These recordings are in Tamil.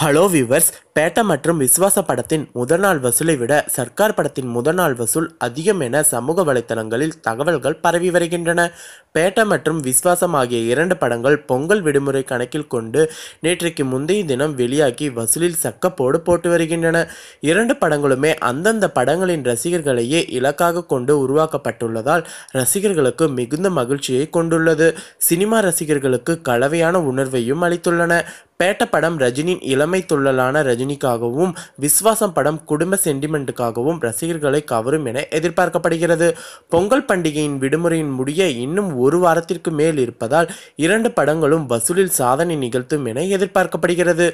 Hello viewers, பேட்ட மற்றும் விஸ்வாச படத்தின் முதல் நாள் வசூலை விட சர்க்கார் படத்தின் முதல் நாள் வசூல் அதிகம் என சமூக வலைத்தளங்களில் தகவல்கள் பரவி வருகின்றன. பேட்ட மற்றும் விஸ்வாசம் ஆகிய இரண்டு படங்கள் பொங்கல் விடுமுறை கணக்கில் கொண்டு நேற்றைக்கு முந்தைய தினம் வெளியாகி வசூலில் சக்கப்போடு போட்டு வருகின்றன. இரண்டு படங்களுமே அந்தந்த படங்களின் ரசிகர்களையே இலக்காக கொண்டு உருவாக்கப்பட்டுள்ளதால் ரசிகர்களுக்கு மிகுந்த மகிழ்ச்சியை கொண்டுள்ளது. சினிமா ரசிகர்களுக்கு கலவையான உணர்வையும் அளித்துள்ளன. பேட்ட படம் ரஜினியின் இளமை துள்ளலான ரஜினிக்காகவும் விஸ்வாசம் படம் குடும்ப சென்டிமெண்ட்டுக்காகவும் ரசிகர்களை கவரும் என எதிர்பார்க்கப்படுகிறது. பொங்கல் பண்டிகையின் விடுமுறையின் முடிய இன்னும் ஒரு வாரத்திற்கு மேல் இருப்பதால் இரண்டு படங்களும் வசூலில் சாதனை நிகழ்த்தும் என எதிர்பார்க்கப்படுகிறது.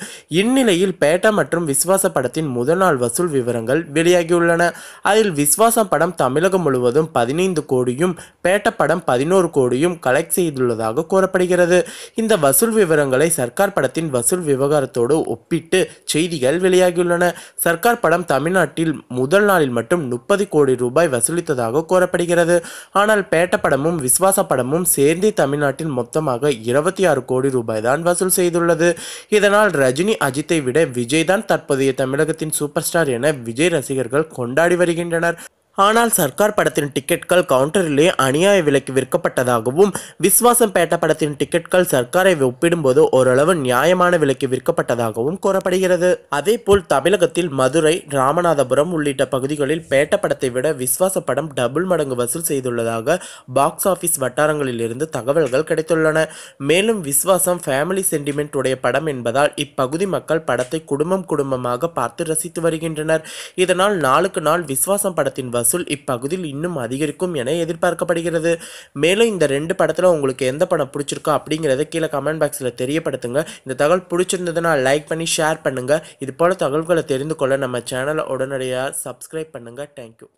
இந்நிலையில் பேட்ட மற்றும் விஸ்வாச படத்தின் முதல் நாள் வசூல் விவரங்கள் வெளியாகியுள்ளன. அதில் விஸ்வாசம் படம் தமிழகம் முழுவதும் பதினைந்து கோடியும் பேட்ட படம் பதினோரு கோடியும் கலெக்ட் செய்துள்ளதாக கூறப்படுகிறது. இந்த வசூல் விவரங்களை சர்க்கார் படத்தின் வசூல் விவகாரத்தோடு ஒப்பிட்டு செய்தி செய்திகள் வெளியாகியுள்ளன. சர்க்கார் படம் தமிழ்நாட்டில் முதல் நாளில் மட்டும் முப்பது கோடி ரூபாய் வசூலித்ததாக கூறப்படுகிறது. ஆனால் பேட்ட படமும் விஸ்வாச படமும் சேர்ந்தே தமிழ்நாட்டில் மொத்தமாக இருபத்தி ஆறு கோடி ரூபாய் தான் வசூல் செய்துள்ளது. இதனால் ரஜினி அஜித்தை விட விஜய் தான் தற்போதைய தமிழகத்தின் சூப்பர் ஸ்டார் என விஜய் ரசிகர்கள் கொண்டாடி வருகின்றனர். ஆனால் சர்க்கார் படத்தின் டிக்கெட்கள் கவுண்டரிலே அநியாய விலைக்கு விற்கப்பட்டதாகவும் விஸ்வாசம் பேட்ட படத்தின் டிக்கெட்கள் சர்க்காரை ஒப்பிடும்போது ஓரளவு நியாயமான விலைக்கு விற்கப்பட்டதாகவும் கூறப்படுகிறது. அதேபோல் தமிழகத்தில் மதுரை ராமநாதபுரம் உள்ளிட்ட பகுதிகளில் பேட்ட படத்தை விட விஸ்வாச படம் டபுள் மடங்கு வசூல் செய்துள்ளதாக பாக்ஸ் ஆஃபீஸ் வட்டாரங்களில் இருந்து தகவல்கள் கிடைத்துள்ளன. மேலும் விஸ்வாசம் ஃபேமிலி சென்டிமெண்ட் உடைய படம் என்பதால் இப்பகுதி மக்கள் படத்தை குடும்பம் குடும்பமாக பார்த்து ரசித்து வருகின்றனர். இதனால் நாளுக்கு நாள் விஸ்வாசம் படத்தின் வசூல் இப்பகுதியில் இன்னும் அதிகரிக்கும் என எதிர்பார்க்கப்படுகிறது. மேலும் இந்த ரெண்டு படத்தில் உங்களுக்கு எந்த படம் பிடிச்சிருக்கோ அப்படிங்கிறத கீழே கமெண்ட் பாக்ஸில் தெரியப்படுத்துங்க. இந்த தகவல் பிடிச்சிருந்ததுன்னா லைக் பண்ணி ஷேர் பண்ணுங்கள் இது போல் தகவல்களை தெரிந்து கொள்ள நம்ம சேனலை உடனடியாக சப்ஸ்கிரைப் பண்ணுங்கள் தேங்க்யூ